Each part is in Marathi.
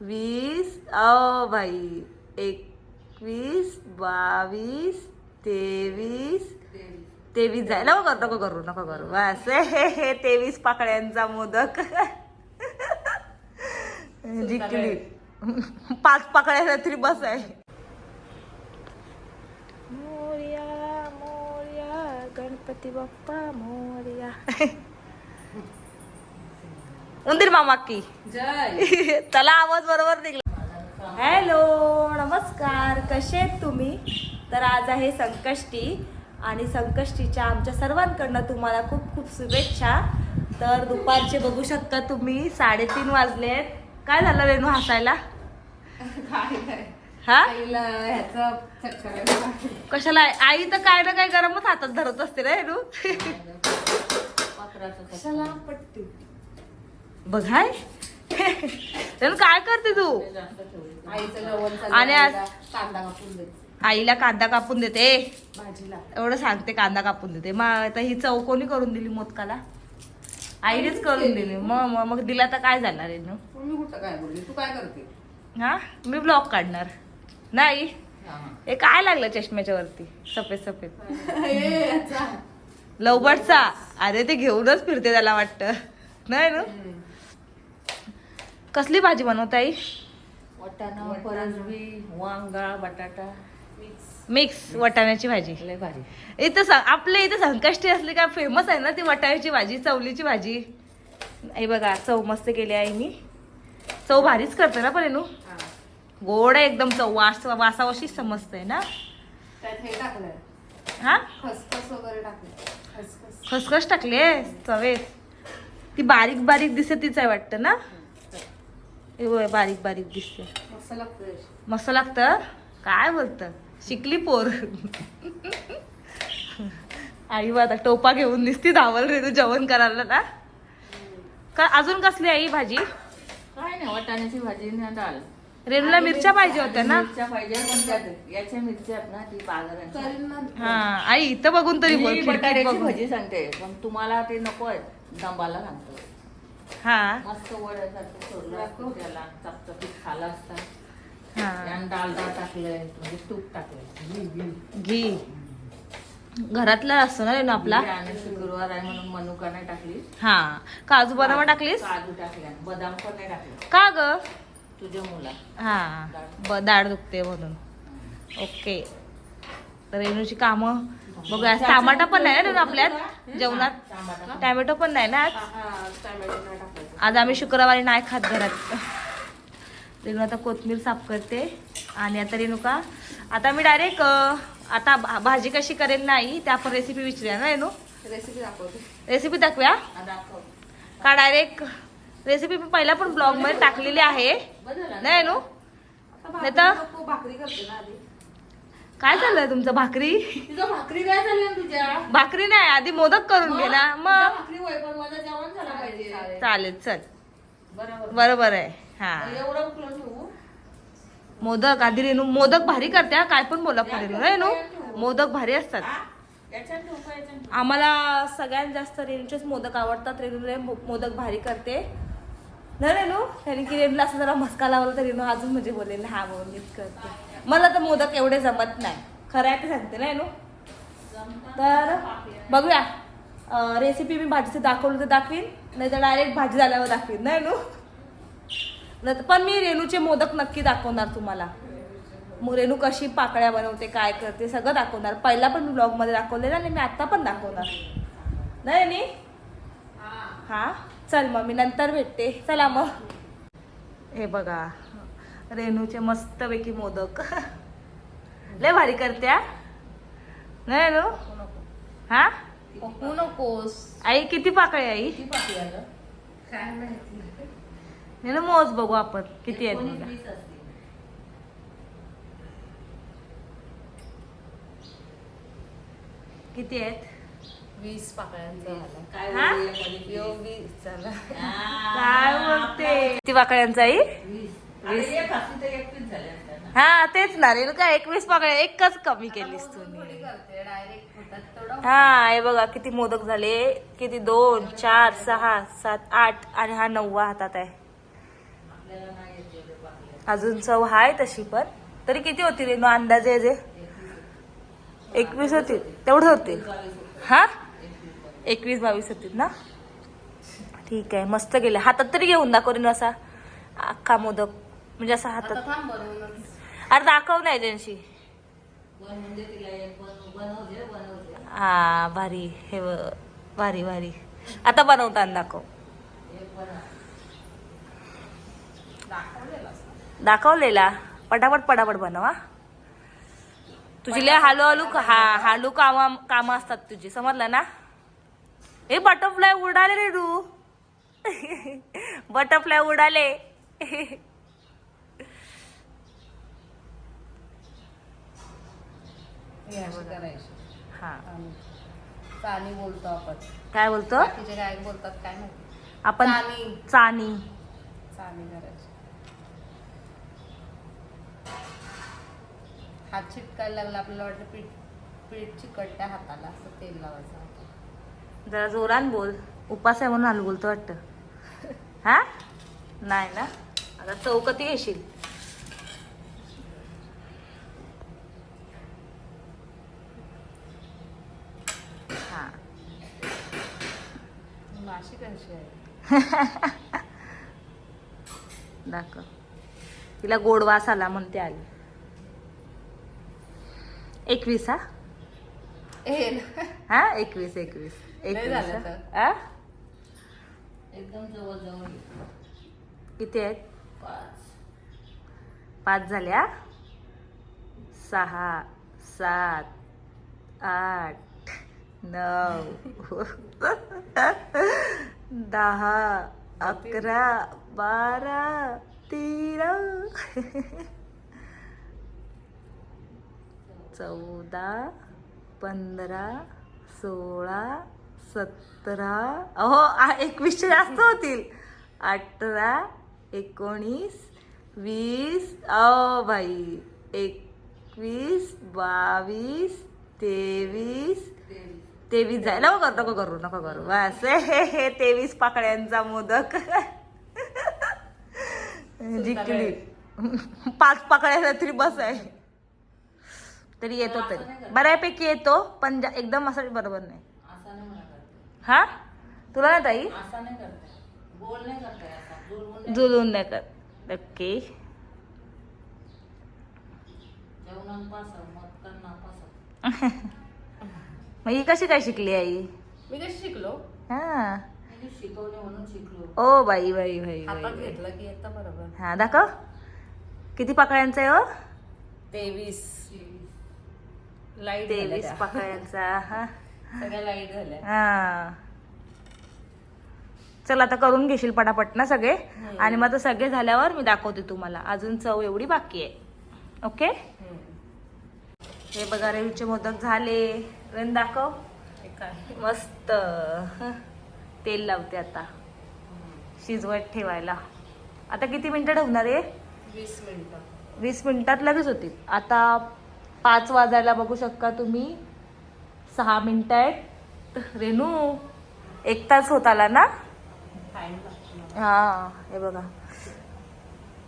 वीस अ बाई एकवीस बावीस तेवीस. तेवीस जायला नको नको करू नको करू. बस. हे हे तेवीस पाकळ्यांचा मोदक. जिंकली. पाच पाकळ्या तरी बस आहे. मोर्या मोर्या गणपती बाप्पा मोर्या. उंदीर मामा की. जय. त्याला आवाज बरोबर निघला. हॅलो नमस्कार. कसे आहेत तुम्ही? तर आज आहे संकष्टी आणि संकष्टीच्या आमच्या सर्वांकडनं तुम्हाला खूप खूप शुभेच्छा. तर दुपारचे बघू शकता तुम्ही साडेतीन वाजलेत काय झालं रेणू हसायला? हा. कशाला? आई तर काय ना काय गरमच हातात धरत असते रे रेणू कशाला? पट्टी. बघाय? काय करते तू? आणि आज- आईला कांदा कापून देते. एवढं सांगते कांदा कापून देते. मग आता ही चौकोनी करून दिली मोदकाला? आईनेच करून दिली. मग मग मग दिला तर काय झालं बोलली? तू काय करते? हा? मी ब्लॉग काढणार. नाही. हे. काय लागलं चष्म्याच्या वरती? सफेद सफेद. लवबटचा अरे ते घेऊनच फिरते त्याला वाटतं. नाही ना. कसली भाजी बनवता आई? वाटाणा परसबी वांगा बटाटा. मिक्स वाटाण्याची भाजी. लय भारी. इथं स- आपल्या इथं संकष्टी असली का फेमस आहे ना ती वाटाण्याची भाजी चवलीची भाजी. आई बघा चव मस्त केली आहे मी चव भारीच करते ना पण नू हा. गोड आहे एकदम चव. वास वासावशीच समजतंय ना? त्यात हे टाकलंय. हा? खसखस वगैरे टाकलं खसखस. खसखस टाकले चवेत. ती बारीक बारीक दिसते तीच आहे वाटतं ना? हे बघ, बारीक बारीक दिसते मस्त लागतं काय बोलतं? शिकली पोर. आई बा आता टोपा घेऊन दिसती धावल रे तू जेवण करायला ना. का अजून कसली आई भाजी? काय नाही वाटाण्याची भाजी आणि डाळ. रेणूला मिरच्या पाहिजे होत्या ना? मिरच्या पाहिजे पण त्यात याच्या मिरच्या आहेत ना ती ना हा आई इथं बघून तरी बोल बटाट्याची भाजी सांगते पण तुम्हाला ते नको आहे दंबाला सांगतो. हा. मस्त वड्यासारखं सोडलं असतं त्याला. खाला असता. हा. टाकलंय म्हणजे तूप टाकलंय. घी, घरातला असतो ना रेणू आपला? आणि शुक्रवार आहे म्हणून मनुका नाही टाकली. हा. काजू बदाम टाकलीस? काजू टाकल्या बदाम पण नाही टाकले. का ग? तुझ्या मुला हा. ब दाढ दुखते म्हणून. ओके. रेणूची कामं बघूया. आज टमाटा पण नाही ना रेणू आपल्यात जेवणात? टमाटा पण. नाही ना आज? हा आज आम्ही शुक्रवारी नाही खात घरात. रेणू आता कोथमीर साफ करते. आणि आता रेणू का? आता मी डायरेक्ट आता भाजी कशी करेल नाही त्या आपण रेसिपी विचारूया ना रेणू? रेसिपी दाखवते. रेसिपी दाखवूया? दाखव. का डायरेक्ट रेसिपी मी पहिला पण ब्लॉगमध्ये टाकलेली आहे. नाही रेणू? आता नाही तर- भाकरी करते ना काय झालंय तुमचं भाकरी? तुझं भाकरी काय चालल्या तुझ्या? भाकरी नाही आधी मोदक करून घे ना. तुझ्या मग? भाकरी होय पण माझं जेवण झालं पाहिजे. चालेल चल. बरोबर. बरोबर आहे. हा. एवढं उकळून ठेवू? मोदक आधी रेणू मोदक भारी करते हा, काय पण बोला पण रेणू. रेणू मोदक भारी असतात? याच्यात ठेवू का याच्यात ठेवू? आम्हाला सगळ्यात जास्त रेणूचेच मोदक आवडतात. रेणू रे मो- मोदक भारी करते. ना रेणू? कारण की रेणूला असं जरा मस्का लावला तर रेणू अजून म्हणजे बोलेल हा म्हणून मीच करते मला तर मोदक एवढे जमत नाही. खरं आहे ते सांगते ना? रेणू तर बघूया. रेसिपी मी भाजीचं दाखवलं तर दाखवीन नाही तर डायरेक्ट भाजी झाल्यावर दाखवीन नाही नाही तर- पण मी रेणूचे मोदक नक्की दाखवणार तुम्हाला. मग रेणू कशी पाकळ्या बनवते काय करते सगळं दाखवणार. पहिला पण मी ब्लॉगमध्ये दाखवलेलं आणि मी आता पण दाखवणार. नाही नी? हा? चल मग मी नंतर भेटते. चला मग. हे बघा. रेणूचे मस्तपैकी मोदक. लय भारी करते हा? नाही रेणू हा? नकोस आई किती पाकळी आहे आई? माहिती रेणू मोज बघू आपण. किती आहेत असतील. किती आहेत? वीस पाकळ्यांचा. काय बोलते? किती पाकळ्यांचा आई हा तेच ना रेणू का एकवीस पाकळ्या एकच कमी केलीस तुम्ही. हा हे बघा किती मोदक झाले. किती? दोन चार सहा सात आठ आणि हा नववा हातात आहे. अजून चव हाय तशी पण तरी किती होती रे अंदाजे जे. एकवीस होती. तेवढं होते हा? एकवीस बावीस होतील ना? ठीक आहे मस्त गेले हातात तरी घेऊन दाखव रे असा. अख्खा मोदक. म्हणजे असा हातात. थांब अरे दाखव नाही त्यांशी बनवून दे तिला एक बनव बनवते बनवते हा भारी. हे ब- भारी भारी. आता बनवताना दाखव. एक बनव. दाखवलेलं पटापट पटापट बनव. तुझी लय हालू हालू हा हालू कामा कामं असतात तुझी. समजलं ना? हे बटरफ्लाय उडाले रे तू. बटरफ्लाय उडाले. हे अशी करायची. हा. आणि बोलतो आपण. काय बोलतो? बाकीचे काय बोलतात काय माहिती? आपण चाणी चानी. चाणी करायची. हात चिटकायला लागला आपल्याला वाटतं पीठ पीठ चिकटत्या हाताला असं तेल लावायचं हाताला. जरा जोरान बोल. उपास आहे म्हणून हालू बोलतो वाटतं. हा? नाही ना? आता चौकती घेशील हा माशी कशी आहे दाखव. तिला गोड वास आला म्हणते आली एकवीस हा. हा? एकवीस एकवीस. एकवीस झालं हा? एकदम जवळ जवळ. किती आहेत? पाच. पाच झाल्या सहा सात आठ नऊ. दहा अकरा बारा तेरा. चौदा पंधरा सोळा सतरा. अहो एकवीसशे जास्त होतील. अठरा एकोणीस वीस. अ बाई एकवीस बावीस तेवीस तेवीस जायला नको नको करू नको करू. बस. हे हे तेवीस पाकळ्यांचा मोदक. जिंकली. पाच पाकळ्या तरी बस आहे. तरी येतो तरी. बऱ्यापैकी येतो पण एकदम असं बरोबर नाही. हा? तुला नाही ताई? जुळून नाही कर ओके जेवणात पासा मत करणार पासा मग ही कशी काय शिकली आई? मी कशी शिकलो? हा. शिकवले म्हणून शिकलो. ओ बाई बाई बाई हातात बाई. घेतलं की येतं बरोबर. हा दाखव. किती पाकळ्यांचा आहे हो? तेवीस. लाइट तेवीस पाकळ्यांचा हा. सगळ्या लाइट झाल्या. हा. चल आता करून घेशील पटापट ना सगळे? आणि मग आता सगळे झाल्यावर मी दाखवते तुम्हाला. अजून चव एवढी बाकी आहे. ओके. हे बघा रेवीचे मोदक झाले. रेन दाखव. मस्त. तेल लावते आता. शिजवत ठेवायला. आता किती मिनिटं ठेवणार आहे? वीस मिनिटं. वीस मिनिटात लगेच होतील. आता पाच वाजायला बघू शकता तुम्ही. सहा मिनिटं आहेत. रेनू एक तास होत आला ना? हा हे बघा.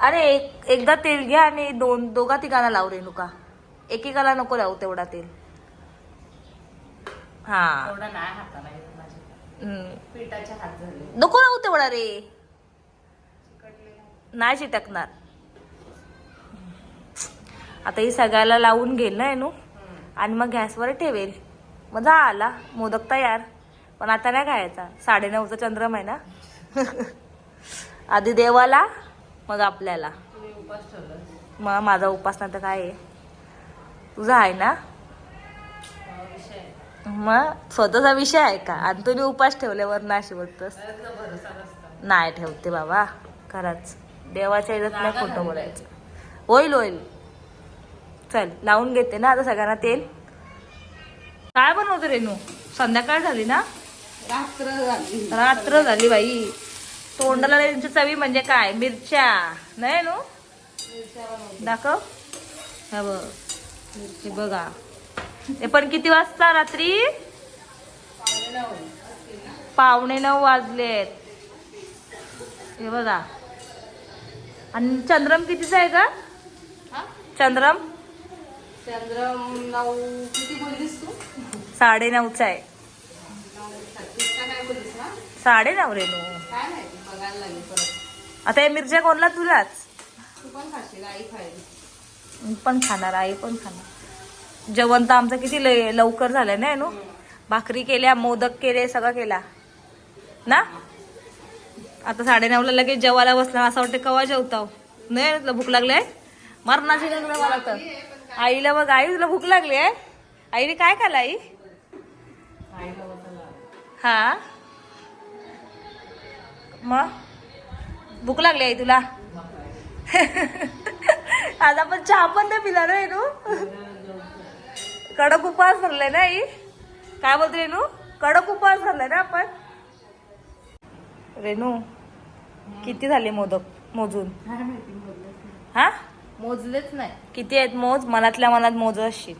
अरे एक एकदा तेल घ्या आणि दोन दोघा तिघांना लाव रेणुका. एकेकाला नको लावू तेवढा तेल हा. एवढा नाही हाताला येत माझ्या. हम्म. पिठाचे हात झाले. नको लावू तेवढा रे. नाही चिटकणार. आता ही सगळ्याला लावून घेईल ना नू आणि मग गॅसवर ठेवेल. मग झाला मोदक तयार. पण आता नाही खायचा. साडेनऊचा चंद्रम आहे ना. आधी देवाला मग आपल्याला. तुम्ही उपास ठेवला मग माझा उपास नाही तर काय आहे? तुझा आहे ना? मग स्वतःचा विषय आहे का? आणि तुम्ही उपास ठेवल्यावर नाशी बोलतोस. नाही ठेवते बाबा खरंच. देवाच्या इजत नाही खोटं बोलायचं. होईल होईल. चल लावून घेते ना आता सगळ्यांना तेल. काय बनवते रेनू संध्याकाळ झाली ना? रात्र झाली. रात्र झाली बाई. तोंडाला त्यांची चवी म्हणजे काय? मिरच्या. नाही नू? दाखव. हा बघ. मिरची बघा. हे पण किती वाजता रात्री? पावणे नऊ वाजलेत. हे बघा. आणि चंद्रम कितीचा आहे का चंद्रम? चंद्रम नऊ किती बोललीस तू? साडे नऊचा आहे. नऊ साडे नऊ लागेल परत. आता हे मिरच्या कोणला तुलाच? तू पण खाशील आई खाईल. मी पण खाणार आई पण खाणार. जेवण तर आमचं किती लय लवकर झालं ना नो? भाकरी केल्या मोदक केले सगळं केला. ना? आता साडेनऊला लगेच जेवायला बसला असं वाटतं कवा जेवताव? नाही तुला भूक लागली आहे? मरणाची लागलं मला तर. आईला बघ आई तुला भूक लागली आहे? आईने काय खाला आई? हा? मग? भूक लागली आई तुला? आज आपण चहा पण नाही पिला ना रेनू कडक उपवास धरलाय ना आई? काय बोलते रेनू कडक उपवास धरलाय ना आपण? रेनू किती झाले मोदक मोजून? हा? मोजलेच नाही. किती आहेत मोज? मनातल्या मनात मोज असशील.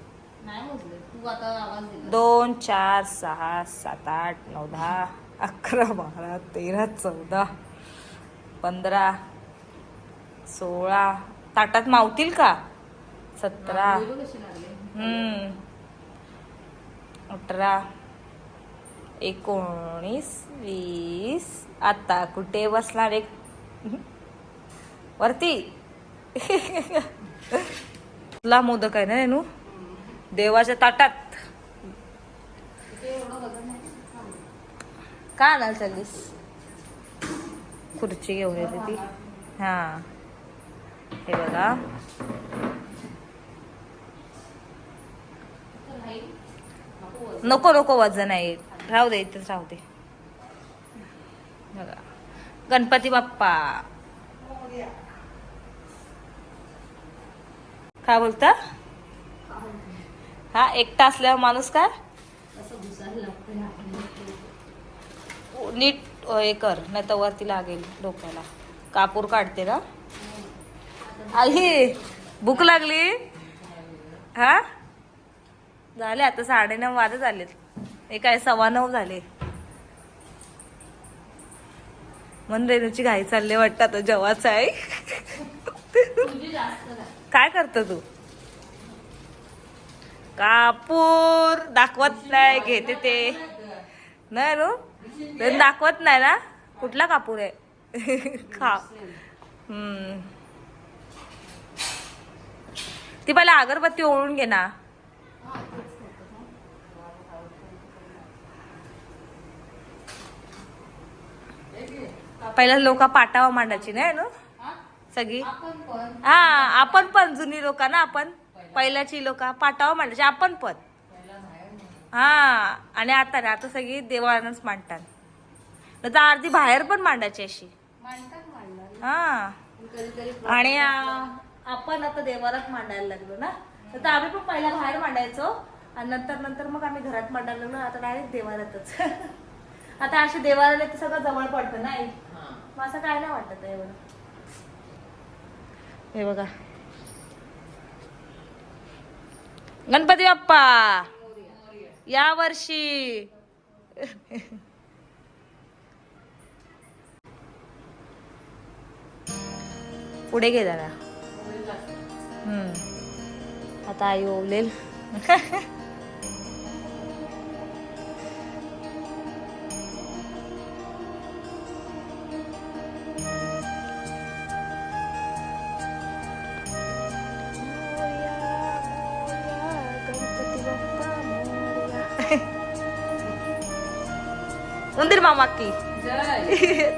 दोन चार सहा सात आठ नऊ दहा अकरा बारा तेरा चौदा पंधरा सोळा ताटात मावतील का? सतरा. हम्म. अठरा. एकोणीस वीस. आता कुठे बसणार एक? वरती. तुला मोदक आहे ना रेनू देवाच्या ताटात. का आणायला चाललीस खुर्ची घेऊन येते ती. हा. हे बघा. नको नको वजन आहे. राहू दे इथेच राहू दे. बघा. गणपती बाप्पा. काय बोलता? हा एकटा असल्यावर माणूस काय? नीट हे कर नाही तर वरती लागेल डोक्याला. कापूर काढते ना? आई भूक लागली? हा? झाले आता साडे नऊ वाजत आलेत. हे काय सव्वा नऊ झाले. मन रेणूची घाई चालले वाटतं आता जेव्हाच आहे. काय करतो तू? कापूर दाखवत नाही घेते ते. नाही नो दाखवत नाही ना? कुठला कापूर आहे? खा. हम्म. ती पहिला अगरबत्ती ओळून घे ना. पहिला लोक पाटावा मांडायची नाही ना? सगळी? हा आपण पण जुनी लोक ना आपण? पहिल्याची लोक पाटावा मांडायची आपण पण. हा आणि आता ना आता सगळी देवाळानच मांडतात. तर अर्धी बाहेर पण मांडायची अशी. हा. आणि आपण आता देवालाच मांडायला लागलो ना? तर आम्ही पण पहिला बाहेर मांडायचो आणि नंतर नंतर मग आम्ही घरात मांडायला लागलो आता डायरेक्ट देवालातच. आता असे देवाला ते सगळं जवळ पडतं ना आई मग असं काय नाही वाटत आहे एवढं. हे बघा. गणपती बाप्पा! या वर्षी. पुढे घे जरा. हम्म. आता आई ओवलेल. उंदीर मामा की.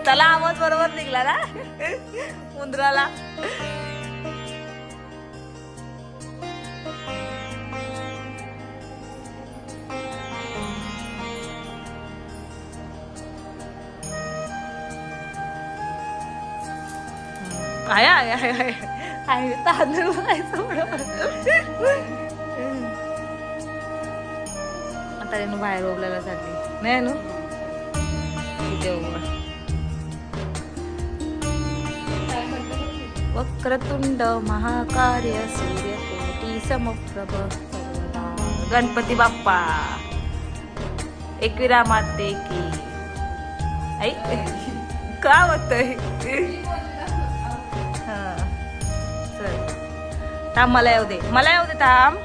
त्याला आवाज बरोबर निघला ना? उंदराला. आहे आहे आहे आहे आहे तांदूळ आता रेणू बाहेर ओबलायला चालली नाही नू इथे वक्रतुंड महाकार्य सूर्यकोटी समप्रभ गणपती बाप्पा. एकविरा माते की आई का होतय? थांब मला येऊ दे. मला येऊ दे थांब.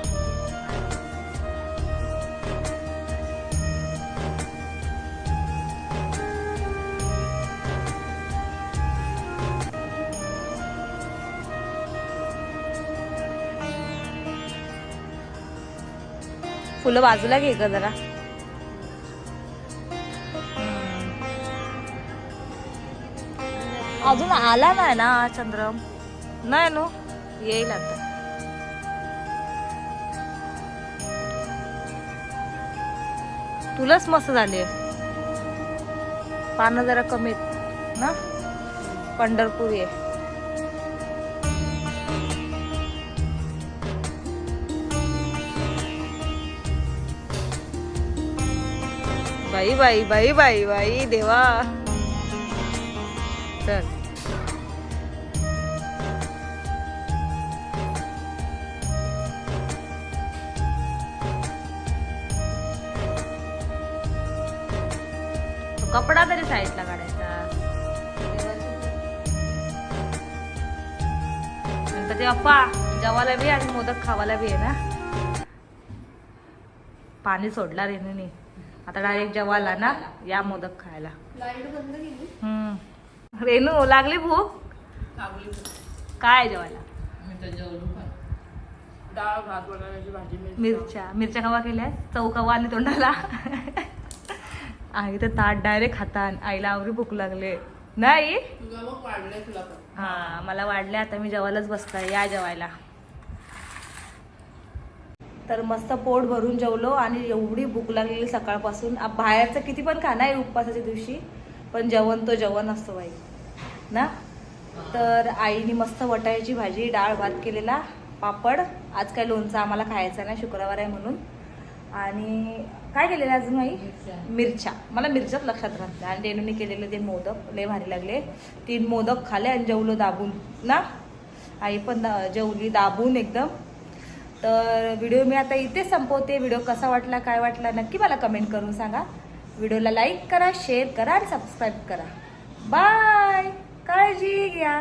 फुलं बाजूला घे ग जरा. अजून आला नाही ना चंद्रम? नाही नो? येईल आता. तुलाच मस्त झाले. पानं जरा कमी आहेत ना? पंढरपूर आहे. बाई बाई बाई बाई बाई देवा. चल. कपडा तरी साईडला काढायचा. गणपती बाप्पा जेवायला बी आणि मोदक खावायला बी आहे ना. पाणी सोडला रेणूने आता डायरेक्ट जेवायला ना या मोदक खायला. रेणू लागली भूक? काय जेवायला? मिरच्या. मिरच्या. कवा केल्या चव कवा आणि तोंडाला? आई तर ताट डायरेक्ट खातान. आईला आवरी भूक लागले. नाही? हा मला वाढले आता मी जेवायलाच बसताय. या जेवायला. तर मस्त पोट भरून जेवलो आणि एवढी भूक लागलेली सकाळपासून. बाहेरचं किती पण खाणं आहे उपवासाच्या दिवशी. पण जेवण तो जेवण असतो बाई. ना? तर आईने मस्त वटायची भाजी डाळ भात केलेला. पापड. आज काय लोणचं आम्हाला खायचं नाही शुक्रवार आहे म्हणून. आणि काय केलेलं अजून आई मिरच्या. मला मिरच्याच लक्षात राहते आणि रेणूने केलेले ते मोदक लय भारी लागले. तीन मोदक खाले आणि जेवलो दाबून. ना? आई पण जेवली दाबून एकदम. तर व्हिडिओ मी आता इथेच संपवते. व्हिडिओ कसा वाटला काय वाटला नक्की मला कमेंट करून सांगा. व्हिडिओला लाईक करा शेअर करा आणि सबस्क्राईब करा. बाय! काळजी घ्या.